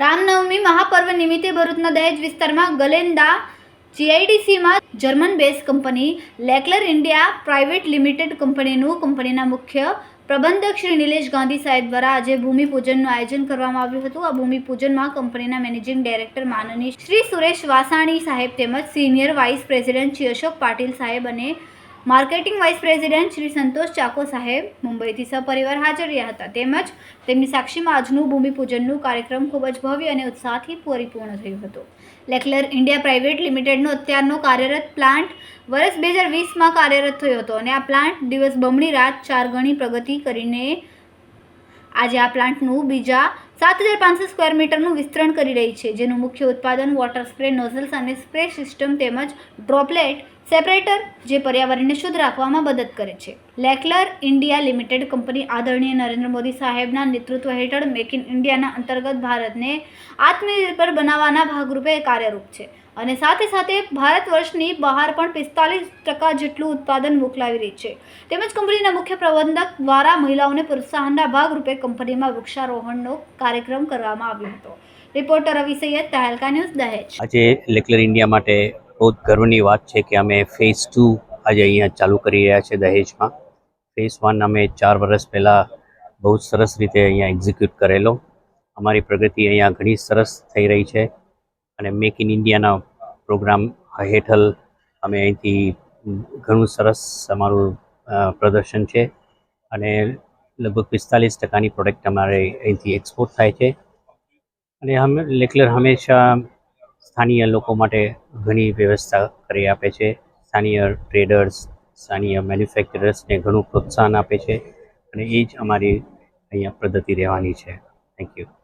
રામનવમી મહાપર્વ નિમિત્તે ભરૂચના દહેજ વિસ્તારમાં ગલેન્દા જીઆઈડીસીમાં જર્મન બેઝ કંપની, લેકલર ઇન્ડિયા પ્રાઇવેટ લિમિટેડ કંપનીનું કંપનીના મુખ્ય પ્રબંધક શ્રી નિલેશ ગાંધી સાહેબ દ્વારા આજે ભૂમિપૂજનનું આયોજન કરવામાં આવ્યું હતું. આ ભૂમિપૂજનમાં કંપનીના મેનેજિંગ ડાયરેક્ટર માનની શ્રી સુરેશ વાસાણી સાહેબ તેમજ senior vice president Shri Ashok Patil સાહેબ અને marketing vice president Shri Santosh Chacko સાહેબ મુંબઈથી સપરિવાર હાજર રહ્યા હતા. તેમજ તેમની સાક્ષીમાં આજનું ભૂમિપૂજનનું કાર્યક્રમ ખૂબ જ ભવ્ય અને ઉત્સાહથી પરિપૂર્ણ થયું હતું. લેકલર ઇન્ડિયા પ્રાઇવેટ લિમિટેડનો અત્યારનો કાર્યરત પ્લાન્ટ વર્ષ બે હજાર વીસમાં કાર્યરત થયો હતો અને આ પ્લાન્ટ દિવસ બમણી રાત ચાર ગણી પ્રગતિ કરીને આજે આ પ્લાન્ટનું બીજા સાત હજાર પાંચસો સ્ક્વેર મીટરનું વિસ્તરણ કરી રહી છે, જેનું મુખ્ય ઉત્પાદન વોટર સ્પ્રે નોઝલ્સ અને સ્પ્રે સિસ્ટમ તેમજ ડ્રોપલેટ સેપરેટર જે પર્યાવરણને શુદ્ધ રાખવામાં મદદ કરે છે. લેકલર ઇન્ડિયા લિમિટેડ કંપની આદરણીય નરેન્દ્ર મોદી સાહેબના નેતૃત્વ હેઠળ મેક ઇન ઇન્ડિયાના અંતર્ગત ભારતને આત્મનિર્ભર બનાવવાના ભાગરૂપે કાર્યરૂપ છે. અને સાથે સાથે ભારત વર્ષની બહાર પણ પિસ્તાલીસ ટકા જેટલું ઉત્પાદન મોકલાવી રહી છે. તેમજ કંપનીના મુખ્ય પ્રબંધક દ્વારા મહિલાઓને પ્રોત્સાહનના ભાગરૂપે કંપનીમાં વૃક્ષારોહણનો કાર્યક્રમ કરવામાં આવ્યો હતો. Reporter Ravi Sayyed, Tehelka news, Dahej. આજે લેકલર ઇન્ડિયા માટે બહુ ગર્વની વાત છે કે અમે ફેઝ ટુ આજે અહીંયા ચાલુ કરી રહ્યા છે દહેજમાં. ફેઝ વન અમે ચાર વર્ષ પહેલાં બહુ સરસ રીતે અહીંયા એક્ઝિક્યુટ કરેલો. અમારી પ્રગતિ અહીંયા ઘણી સરસ થઈ રહી છે. અને મેક ઇન ઇન્ડિયાના પ્રોગ્રામ હેઠળ અમે અહીંથી ઘણું સરસ અમારું પ્રદર્શન છે. અને લગભગ પિસ્તાલીસ ટકાની પ્રોડક્ટ અમારે અહીંથી એક્સપોર્ટ થાય છે. અને અમે લેકલર હંમેશા સ્થાનીય લોકો માટે ઘણી વ્યવસ્થા કરી આપે છે. સ્થાનીય ટ્રેડર્સ સ્થાનીય મેન્યુફેક્ચરર્સને ઘણું પ્રોત્સાહન આપે છે. અને એ જ અમારી અહીંયા પદ્ધતિ રહેવાની છે. Thank you